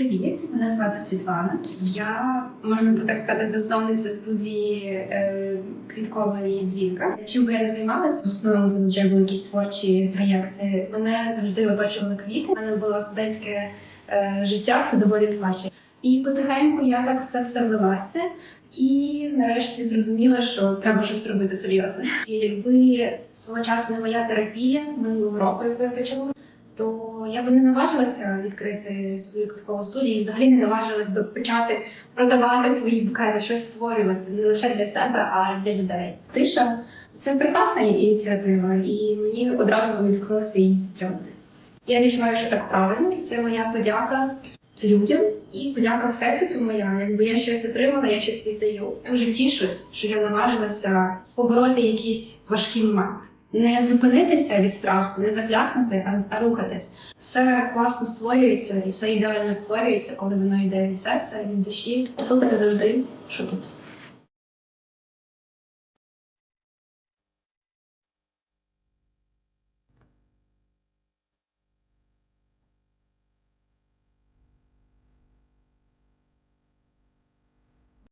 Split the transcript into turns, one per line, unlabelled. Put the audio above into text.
Привіт, мене звати Світлана. Я можна би так сказати, засновниця студії е, квіткової дзвінка. Чим би я не займалася, в основному завжди були якісь творчі проєкти. Мене завжди оточували квіти. У мене було студентське е, життя, все доволі творче. І потихеньку я так в це все влилася. І нарешті зрозуміла, що треба щось робити серйозне. І якби свого часу не моя терапія минулого року, яку я почала, я би не наважилася відкрити свою квіткову студію і взагалі не наважилась би почати продавати свої букети, щось створювати не лише для себе, а й для людей. Тиша це прекрасна ініціатива, і мені одразу відкрилося її підтримати. Я відчуваю, що так правильно, і це моя подяка людям і подяка всесвіту моя. Якби я щось отримала, я щось віддаю. Дуже тішусь, що я наважилася побороти якісь важкі моменти. Не зупинитися від страху, не заклякнути, а, рухатись. Все класно створюється і все ідеально створюється, коли воно йде від серця, від душі. Слухати завжди, що тут.